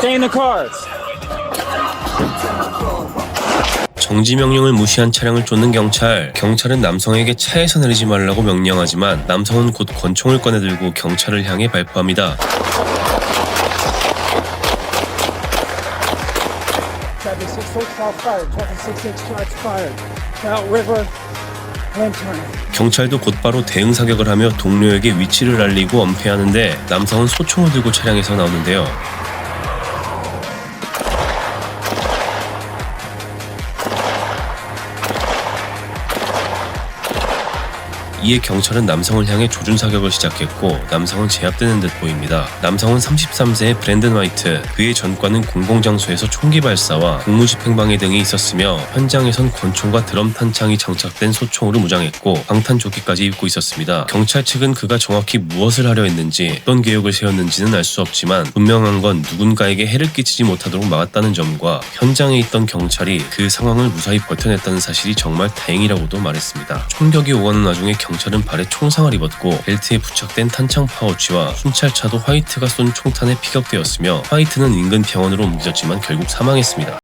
Stay in the cars. 정지 명령을 무시한 차량을 쫓는 경찰. 경찰은 남성에게 차에서 내리지 말라고 명령하지만 남성은 곧 권총을 꺼내들고 경찰을 향해 발포합니다. Traffic 6 shots fired. Traffic 6 shots fired. Out river. And turn. 경찰도 곧바로 대응 사격을 하며 동료에게 위치를 알리고 엄폐하는데 남성은 소총을 들고 차량에서 나오는데요. 이에 경찰은 남성을 향해 조준 사격을 시작했고 남성은 제압되는 듯 보입니다. 남성은 33세의 브랜든 화이트, 그의 전과는 공공장소에서 총기 발사와 공무집행방해 등이 있었으며 현장에선 권총과 드럼 탄창이 장착된 소총으로 무장했고 방탄조끼까지 입고 있었습니다. 경찰 측은 그가 정확히 무엇을 하려 했는지 어떤 계획을 세웠는지는 알 수 없지만 분명한 건 누군가에게 해를 끼치지 못하도록 막았다는 점과 현장에 있던 경찰이 그 상황을 무사히 버텨냈다는 사실이 정말 다행이라고도 말했습니다. 총격이 오가는 와중에 경찰은 발에 총상을 입었고 벨트에 부착된 탄창 파우치와 순찰차도 화이트가 쏜 총탄에 피격되었으며 화이트는 인근 병원으로 옮겨졌지만 결국 사망했습니다.